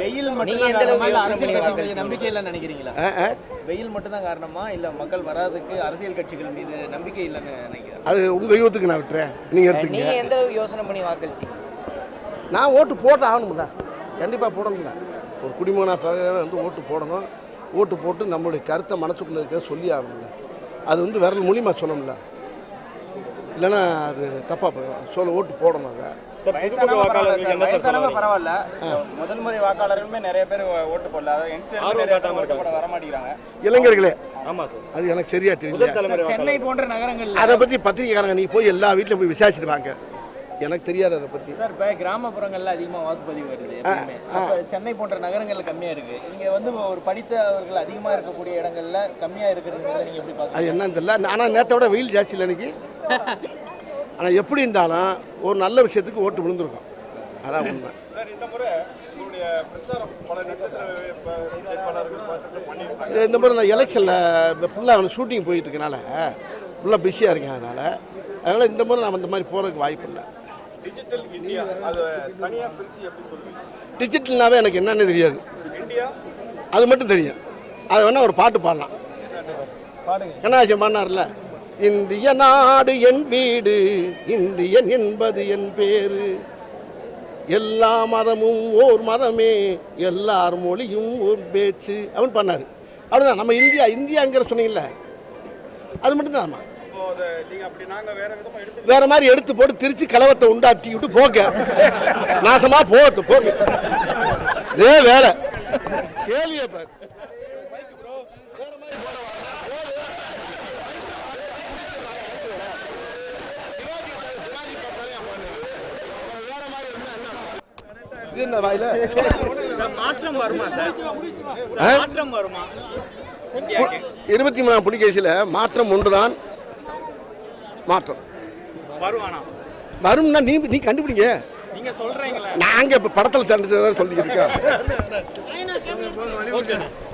வெயில் நீங்க மட்டும் எந்த அளவுக்கு அரசியல் கட்சிகள்? நம்பிக்கை இல்லைன்னு நினைக்கிறீங்களா. வெயில் மட்டும் தான் காரணமா? இல்ல மக்கள் வராதுக்கு அரசியல் கட்சிகள் மீது நம்பிக்கை இல்லைன்னு நினைக்கிறேன் அது உங்கள் யூத்துக்கு நான் விட்டுறேன். நீங்கள் நீங்க எடுத்துக்கங்க. எந்த அளவுக்கு யோசனை பண்ணி வாக்களிச்சீங்க? நான் ஓட்டு போட்டு ஆகணும்ல. கண்டிப்பாக போடணும்ல. ஒரு குடிமகனாக பிறகு வந்து ஓட்டு போடணும். ஓட்டு போட்டு நம்மளுடைய கருத்தை மனசுக்குள்ளே இருக்க சொல்லி ஆகணும்ல. அது வந்து விரல் மூலியமா சொல்லணும்ல. இல்லைன்னா அது தப்பாக போயிடும் சொல்ல ஓட்டு போடணும் அதை. வயசானவங்க பரவாயில்ல முதல் முறை வாக்காளர்களுமே நிறைய பேர் ஓட்டு போடல. ஓட்டு போட வர மாட்டேங்கிறாங்க இளைஞர்களே ஆமா சார். அது எனக்கு சரியா தெரியல. சென்னை போன்ற நகரங்கள்ல அதை பற்றி பத்திரிக்கைக்காரங்க நீ போய் எல்லா வீட்லையும் போய் விசாரிச்சுட்டு வாங்க எனக்கு தெரியாது அதை பற்றி சார் இப்போ கிராமப்புறங்கள்ல அதிகமா வாக்குப்பதிவு வருது சென்னை போன்ற நகரங்கள்ல கம்மியா இருக்கு. இங்க வந்து ஒரு படித்தவர்கள் அதிகமா இருக்கக்கூடிய இடங்கள்ல கம்மியா இருக்கிறதுங்கிறத நீங்க எப்படி அது என்னன்னு தெரியல. ஆனால் நேற்றை விட வெயில் ஜாஸ்தி இல்லை எனக்கு ஆனால் எப்படி இருந்தாலும் ஒரு நல்ல விஷயத்துக்கு ஓட்டு விழுந்திருக்கும். அதான் உண்மை. இந்த முறை மாதிரி நான் எலெக்ஷனில் ஃபுல்லாக வந்து ஷூட்டிங் போயிட்டு இருக்கனால ஃபுல்லாக பிஸியாக இருக்கேன் அதனால் அதனால் இந்த முறை நான் இந்த மாதிரி போகிறதுக்கு வாய்ப்பு இல்லை. டிஜிட்டல்னாவே எனக்கு என்னன்னு தெரியாது. அது மட்டும் தெரியும். அது வேணால் ஒரு பாட்டு பாடலாம். கண்ணாசியம் பாடினார்ல இந்திய நாடு என் வீடு இந்தியன் என்பது என் பேரு. எல்லா மதமும் ஓர் மதமே எல்லார் மொழியும் ஒரு பேச்சு அப்படின்னு பண்ணார். அவ்வளோதான் நம்ம இந்தியா இந்தியாங்கிற சொன்னீங்கல்ல அது மட்டும்தான் நம்ம. வேற மாதிரி எடுத்து போட்டு திருச்சி கலவத்தை உண்டாட்டி விட்டு போக நாசமா போகட்டும் போங்க. இதே வேலை. கேள்வியை பாரு. இது என்ன வாயில? மாற்றம் வருமா சார்? மாற்றம் வருமா? இருபத்தி மூணாம் புலிகேசியில் மாற்றம் ஒன்றுதான். மாற்றம். வருவானா? வரும்னா நீ நீ கண்டுபிடிங்க. நீங்க சொல்றீங்களே. நாங்க இப்ப படத்துல தண்டு சொல்லிட்டு இருக்கோம்.